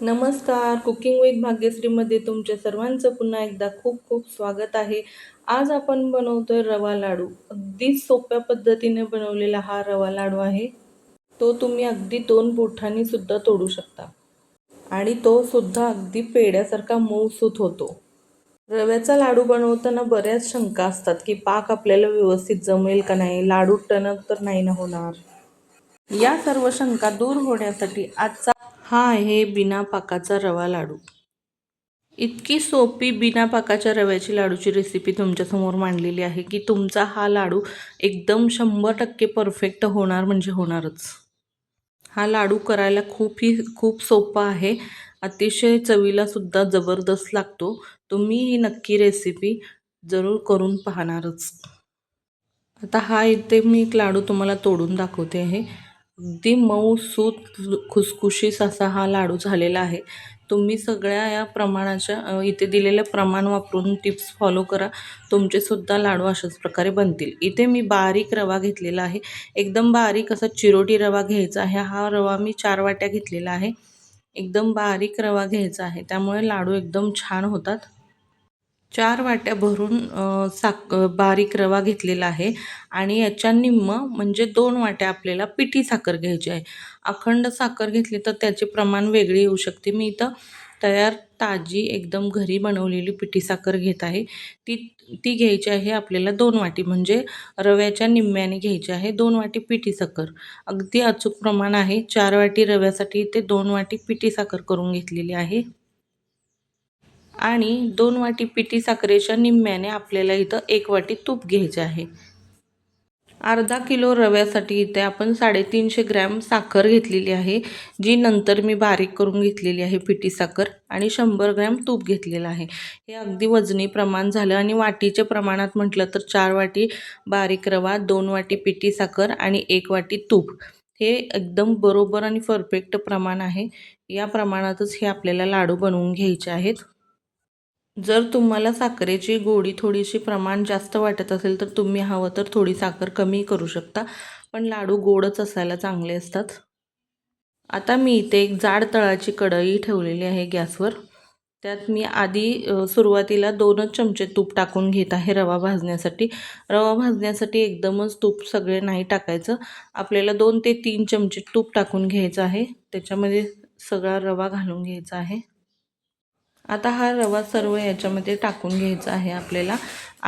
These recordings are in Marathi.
नमस्कार. कुकिंग विथ भाग्यश्रीमध्ये तुमच्या सर्वांचं पुन्हा एकदा खूप खूप स्वागत आहे. आज आपण बनवतोय रवा लाडू. अगदी सोप्या पद्धतीने बनवलेला हा रवा लाडू आहे. तो तुम्ही अगदी दोन बोठांनी सुद्धा तोडू शकता. आणि तो सुद्धा अगदी पेड्यासारखा मऊसूत होतो. रव्याचा लाडू बनवताना बऱ्याच शंका असतात की पाक आपल्याला व्यवस्थित जमेल का नाही लाडू टणक तर नाही ना होणार. या सर्व शंका दूर होण्यासाठी आजचा हा आहे बिना पाकाचा रवा लाडू. इतकी सोपी बिना पाकाच्या रव्याची लाडूची रेसिपी तुमच्यासमोर मांडलेली आहे की तुमचा हा लाडू एकदम शंभर टक्के परफेक्ट होणार म्हणजे होणारच. हा लाडू करायला खूपही खूप सोपा आहे. अतिशय चवीलासुद्धा जबरदस्त लागतो. तुम्ही ही नक्की रेसिपी जरूर करून पाहणारच. आता हा इथे मी एक लाडू तुम्हाला तोडून दाखवते आहे. अगदी मऊ सूत खुसखुशीस असा हा लाडू झालेला आहे. तुम्ही सगळ्या या प्रमाणाच्या इथे दिलेलं प्रमाण वापरून टिप्स फॉलो करा. तुमचेसुद्धा लाडू अशाच प्रकारे बनतील. इथे मी बारीक रवा घेतलेला आहे. एकदम बारीक असा चिरोटी रवा घ्यायचा आहे. हा रवा मी चार वाट्या घेतलेला आहे. एकदम बारीक रवा घ्यायचा आहे. त्यामुळे लाडू एकदम छान होतात. चार वाट्या भरून साक बारीक रवा घेतलेला आहे आणि याच्या निम्म म्हणजे दोन वाट्या आपल्याला पिठी साखर घ्यायची आहे. अखंड साखर घेतली तर त्याचे प्रमाण वेगळे येऊ शकते. मी इथं तयार ताजी एकदम घरी बनवलेली पिठी साखर घेत आहे. ती ती घ्यायची आहे आपल्याला दोन वाटी म्हणजे रव्याच्या निम्म्याने घ्यायची आहे दोन वाटी पिठी साखर. अगदी अचूक प्रमाण आहे. चार वाटी रव्यासाठी ते दोन वाटी पिठी साखर करून घेतलेली आहे. आणि दोन वाटी पिठी साखरेच्या निम्म्याने आपल्याला इथं एक वाटी तूप घ्यायचे आहे. अर्धा किलो रव्यासाठी इथे आपण साडेतीनशे ग्रॅम साखर घेतलेली आहे जी नंतर मी बारीक करून घेतलेली आहे पिठी साखर आणि शंभर ग्रॅम तूप घेतलेलं आहे. हे अगदी वजनी प्रमाण झालं आणि वाटीच्या प्रमाणात म्हटलं तर चार वाटी बारीक रवा दोन वाटी पिठी साखर आणि एक वाटी तूप. हे एकदम बरोबर आणि परफेक्ट प्रमाण आहे. या प्रमाणातच हे आपल्याला लाडू बनवून घ्यायचे आहेत. जर तुम्हाला साखरेची गोडी थोडीशी प्रमाण जास्त वाटत असेल तर तुम्ही हवं तर थोडी साखर कमी करू शकता. पण लाडू गोडच असायला चांगले असतात. आता मी इथे एक जाड तळाची कढई ठेवलेली आहे गॅसवर. त्यात मी आधी सुरुवातीला दोनच चमचे तूप टाकून घेत आहे रवा भाजण्यासाठी. रवा भाजण्यासाठी एकदमच तूप सगळे नाही टाकायचं. आपल्याला दोन ते तीन चमचे तूप टाकून घ्यायचं आहे. त्याच्यामध्ये सगळा रवा घालून घ्यायचा आहे. आता हा रवा सर्व याच्यामध्ये टाकून घ्यायचा आहे आपल्याला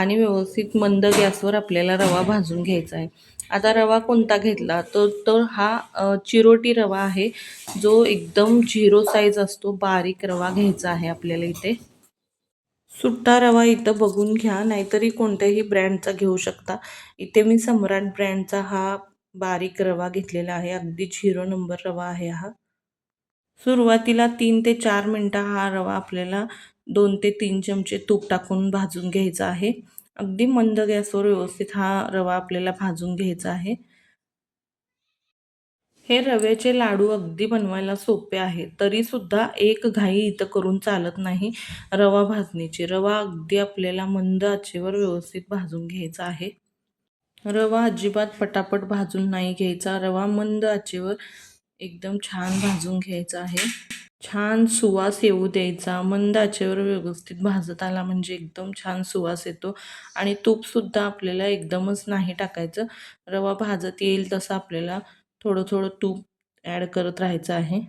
आणि व्यवस्थित मंद गॅसवर आपल्याला रवा भाजून घ्यायचा आहे. आता रवा कोणता घेतला? तर तो हा चिरोटी रवा आहे. जो एकदम झिरो साईज असतो बारीक रवा घ्यायचा आहे आपल्याला इथे. सुट्टा रवा इथं बघून घ्या नाहीतरी कोणत्याही ब्रँडचा घेऊ शकता. इथे मी सम्राट ब्रँडचा हा बारीक रवा घेतलेला आहे. अगदी झिरो नंबर रवा आहे हा. सुरुवातीला तीन ते चार मिनटं हा रवा आपल्याला दोन ते तीन चमचे तूप टाकून भाजून घ्यायचा आहे. अगदी मंद गॅसवर व्यवस्थित हा रवा आपल्याला भाजून घ्यायचा आहे. हे रव्याचे लाडू अगदी बनवायला सोपे आहे. तरीसुद्धा एक घाई इथं करून चालत नाही रवा भाजणीची. रवा अगदी आपल्याला मंद आचेवर व्यवस्थित भाजून घ्यायचा आहे. रवा अजिबात पटापट भाजून नाही घ्यायचा. रवा मंद आचेवर एकदम छान भाजून घ्यायचं आहे. छान सुवास येऊ द्यायचा. मंद आचेवर व्यवस्थित भाजत आला म्हणजे एकदम छान सुवास येतो. आणि तूपसुद्धा आपल्याला एकदमच नाही टाकायचं. रवा भाजत येईल तसं आपल्याला थोडं थोडं तूप ॲड करत राहायचं आहे.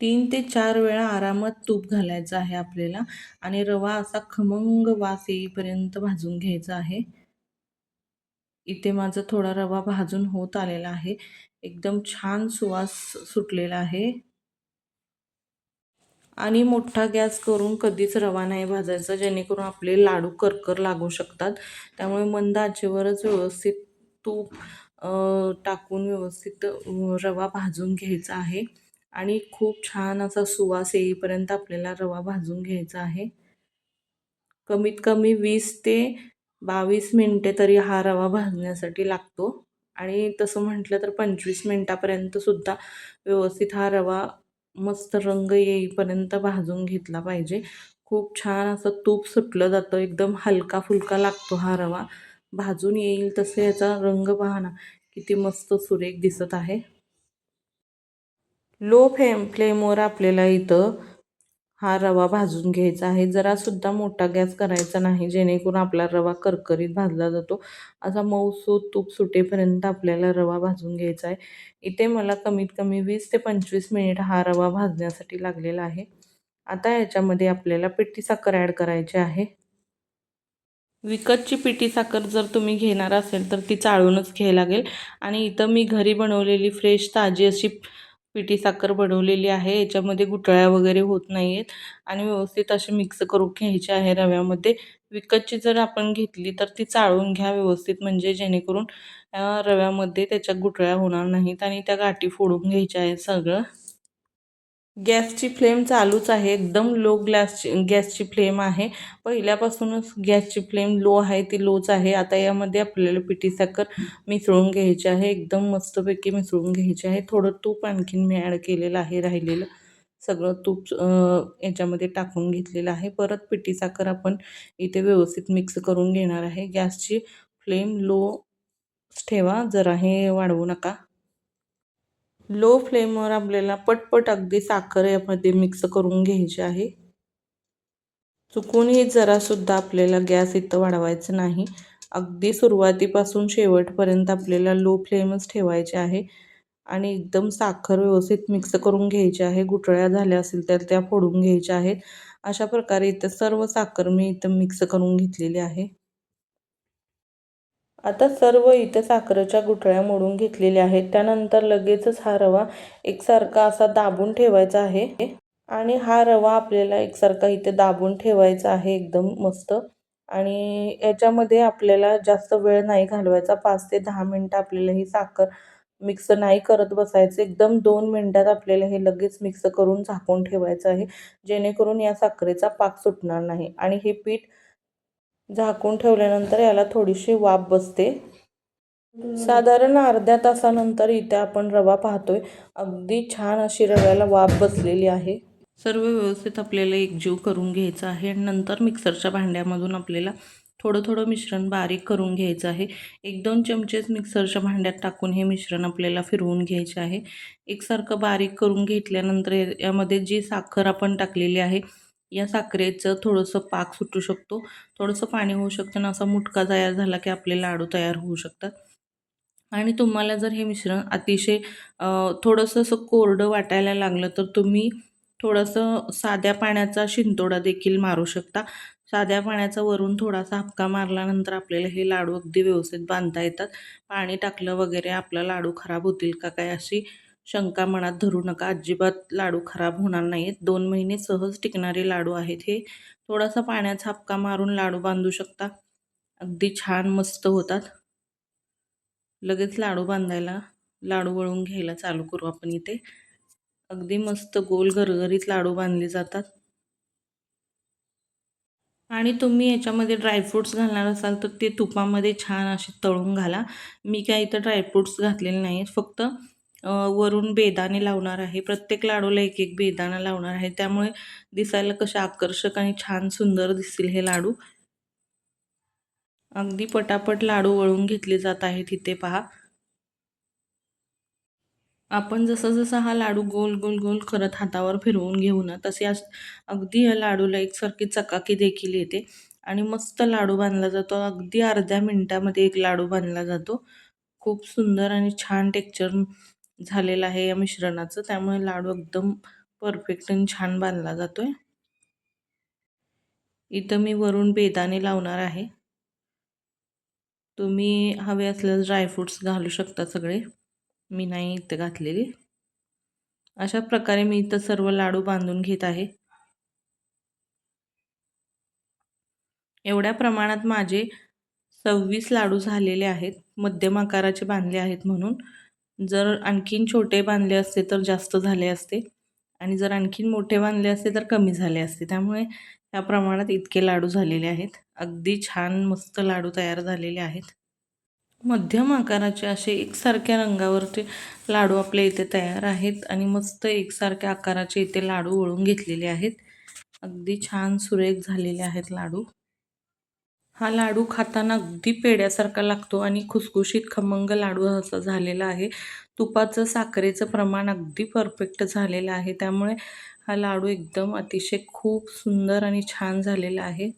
तीन ते चार वेळा आरामात तूप घालायचं आहे आपल्याला. आणि रवा असा खमंग वास येईपर्यंत भाजून घ्यायचा आहे. इथे माझा थोडा रवा भाजून होत आलेला आहे. एकदम छान सुवास सुटलेला आहे. आणि मोठा गॅस करून कधीच रवा नाही भाजायचा जेणेकरून आपले लाडू करकर लागू शकतात. त्यामुळे मंद आचेवरच व्यवस्थित तूप टाकून व्यवस्थित रवा भाजून घ्यायचा आहे. आणि खूप छान असा सुवास येईपर्यंत आपल्याला रवा भाजून घ्यायचा आहे. कमीत कमी वीस ते बावीस मिनटे तरी हा रवा भाजण्यासाठी लागतो. आणि तसं म्हटलं तर पंचवीस मिनटापर्यंतसुद्धा व्यवस्थित हा रवा मस्त रंग येईपर्यंत भाजून घेतला पाहिजे. खूप छान असं तूप सुटलं जातं एकदम हलका फुलका लागतो हा रवा. भाजून येईल तसे याचा रंग पहा ना किती मस्त सुरेख दिसत आहे. लो फ्लेम फ्लेमवर आपल्याला इथं हा रवा भाजून घ्यायचा आहे. जरासुद्धा मोठा गॅस करायचा नाही जेणेकरून आपला रवा करकरीत भाजला जातो. असा मऊसूत तूप सुटेपर्यंत आपल्याला रवा भाजून घ्यायचा आहे. इथे मला कमीत कमी वीस ते पंचवीस मिनिट हा रवा भाजण्यासाठी लागलेला आहे. आता याच्यामध्ये आपल्याला पिठी साखर ॲड करायची आहे. विकतची पिठी साखर जर तुम्ही घेणार असेल तर ती चाळूनच घ्यायला लागेल. आणि इथं मी घरी बनवलेली फ्रेश ताजी अशी पिठी साखर बनवलेली आहे याच्यामध्ये गुटळ्या वगैरे होत नाही आहेत आणि व्यवस्थित असे मिक्स करून घ्यायचे आहे रव्यामध्ये. विकतची जर आपण घेतली तर ती चाळून घ्या व्यवस्थित म्हणजे जेणेकरून रव्यामध्ये त्याच्या गुटळ्या होणार नाहीत आणि त्या गाठी फोडून घ्यायच्या आहेत सगळं. गॅसची फ्लेम चालूच आहे. एकदम लो ग्लासची गॅसची फ्लेम आहे. पहिल्यापासूनच गॅसची फ्लेम लो आहे ती लोच आहे. आता यामध्ये आपल्याला पिठी साखर मिसळून घ्यायची आहे. एकदम मस्तपैकी मिसळून घ्यायची आहे. थोडं तूप आणखीन मी ॲड केलेलं आहे राहिलेलं. सगळं तूप याच्यामध्ये टाकून घेतलेलं आहे. परत पिठी साखर आपण इथे व्यवस्थित मिक्स करून घेणार आहे. गॅसची फ्लेम लो ठेवा. जरा हे वाढवू नका. लो फ्लेमवर आपल्याला पटपट अगदी साखर यामध्ये मिक्स करून घ्यायची आहे. चुकूनही जरासुद्धा आपल्याला गॅस इथं वाढवायचं नाही. अगदी सुरुवातीपासून शेवटपर्यंत आपल्याला लो फ्लेमच ठेवायचे आहे. आणि एकदम साखर व्यवस्थित मिक्स करून घ्यायची आहे. गुटळ्या झाल्या असेल तर त्या फोडून घ्यायच्या आहेत. अशा प्रकारे इथं सर्व साखर मी इथं मिक्स करून घेतलेली आहे. आता सर्व इथे साखरेच्या गुठळ्या मोडून घेतलेल्या आहेत. त्यानंतर लगेचच हा रवा एकसारखा असा दाबून ठेवायचा आहे. आणि हा रवा आपल्याला एकसारखा इथे दाबून ठेवायचा आहे. एकदम मस्त. आणि याच्यामध्ये आपल्याला जास्त वेळ नाही घालवायचा. पाच ते दहा मिनटं आपल्याला ही साखर मिक्स नाही करत बसायचं. एकदम दोन मिनटात आपल्याला हे लगेच मिक्स करून झाकून ठेवायचं आहे. जेणेकरून या साखरेचा पाक सुटणार नाही. आणि हे पीठ झाकून ठेवल्यानंतर याला थोडीशी वाफ बसते. साधारण अर्ध्या तासानंतर इथे आपण रवा पाहतोय. अगदी छान अशी रव्याला वाफ बसलेली आहे. सर्व व्यवस्थित आपल्याला एकजीव करून घ्यायचं आहे आणि नंतर मिक्सरच्या भांड्यामधून आपल्याला थोडं थोडं मिश्रण बारीक करून घ्यायचं आहे. एक दोन चमचेच मिक्सरच्या भांड्यात टाकून हे मिश्रण आपल्याला फिरवून घ्यायचे आहे. एकसारखं बारीक करून घेतल्यानंतर यामध्ये जी साखर आपण टाकलेली आहे या साखरेचं थोडंसं पाक सुटू शकतो. थोडंसं पाणी होऊ शकतं आणि असा मुटका तयार झाला की आपले लाडू तयार होऊ शकतात. आणि तुम्हाला जर हे मिश्रण अतिशय थोडंसं असं कोरडं वाटायला लागलं तर तुम्ही थोडंसं साध्या पाण्याचा शिंतोडा देखील मारू शकता. साध्या पाण्याचा वरून थोडासा हपका मारल्यानंतर आपल्याला हे लाडू अगदी व्यवस्थित बांधता येतात. पाणी टाकलं वगैरे आपला लाडू खराब होतील का काय अशी शंका मनात धरू नका. अजिबात लाडू खराब होणार नाहीत. दोन महिने सहज टिकणारे लाडू आहेत हे. थोडासा पाण्याचा हपका मारून लाडू बांधू शकता? अगदी छान मस्त होतात. लगेच लाडू बांधायला लाडू वळून घ्यायला चालू करू आपण इथे. अगदी मस्त गोल घरघरीत लाडू बांधले जातात. आणि तुम्ही याच्यामध्ये ड्रायफ्रूट्स घालणार असाल तर ते तुपामध्ये छान असे तळून घाला. मी काय इथं ड्रायफ्रूट्स घातलेले नाहीत. फक्त वरून बेदाणे लावणार आहे. प्रत्येक लाडूला एक एक बेदाणा लावणार आहे. त्यामुळे दिसायला कसे आकर्षक आणि छान सुंदर दिसतील हे लाडू. अगदी पटापट लाडू वळून घेतले जात आहेत इथे पहा. आपण जसं जसं हा लाडू गोल गोल गोल करत हातावर फिरवून घेऊ ना तसे अगदी या लाडूला एकसारखी चकाकी देखील येते. आणि मस्त लाडू बांधला जातो. अगदी अर्ध्या मिनटामध्ये एक लाडू बांधला जातो. खूप सुंदर आणि छान टेक्चर झालेलं आहे या मिश्रणाचं. त्यामुळे लाडू एकदम परफेक्ट आणि छान बांधला जातोय. इथं मी वरून बेदाणे लावणार आहे. तुम्ही हवे असल्यास ड्रायफ्रूट्स घालू शकता सगळे. मी नाही इथं घातलेली. अशा प्रकारे मी इथं सर्व लाडू बांधून घेत आहे. एवढ्या प्रमाणात माझे सव्वीस लाडू झालेले आहेत. मध्यम आकाराचे बांधले आहेत म्हणून. जर आणखीन छोटे बांधले असते तर जास्त झाले असते. आणि जर आणखीन मोठे बांधले असते तर कमी झाले असते. त्यामुळे त्या प्रमाणात इतके लाडू झालेले आहेत. अगदी छान मस्त लाडू तयार झालेले आहेत. मध्यम आकाराचे असे एकसारख्या रंगावरचे लाडू आपल्या इथे तयार आहेत. आणि मस्त एकसारख्या आकाराचे इथे लाडू वळून घेतलेले आहेत. अगदी छान सुरेख झालेले आहेत लाडू. हा लाडू खाताना अगदी पेढ्यासारखा लागतो आणि खुसखुशीत खमंग लाडू असा झालेला आहे. तुपाचं साखरेचं प्रमाण अगदी परफेक्ट झालेलं आहे. त्यामुळे हा लाडू एकदम अतिशय खूप सुंदर आणि छान झालेला आहे.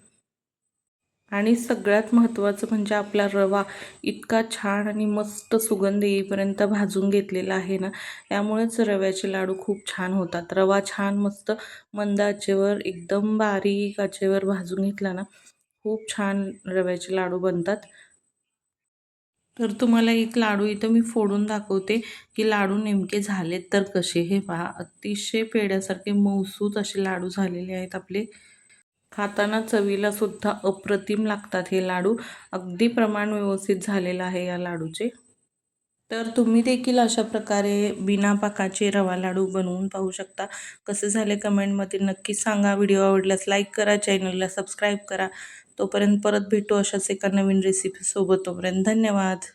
आणि सगळ्यात महत्त्वाचं म्हणजे आपला रवा इतका छान आणि मस्त सुगंध येईपर्यंत भाजून घेतलेला आहे ना? त्यामुळेच रव्याचे लाडू खूप छान होतात. रवा छान मस्त मंद आचेवर एकदम बारीक आचेवर भाजून घेतला ना खूप छान रव्याचे लाडू बनतात. तर तुम्हाला एक लाडू इथं मी फोडून दाखवते की लाडू नेमके झालेत तर कसे. हे पहा अतिशय पेड्यासारखे मौसूत असे लाडू झालेले आहेत आपले. खाताना चवीला सुद्धा अप्रतिम लागतात हे लाडू. अगदी प्रमाण व्यवस्थित झालेलं आहे या लाडूचे. तर तुम्ही देखील अशा प्रकारे बिना पाकाचे रवा लाडू बनवून पाहू शकता. कसे झाले कमेंटमध्ये नक्की सांगा. व्हिडिओ आवडल्यास लाईक करा चॅनलला सबस्क्राईब करा. तोपर्यंत परत भेटू अशाच एका नवीन रेसिपीसोबत तोपर्यंत धन्यवाद.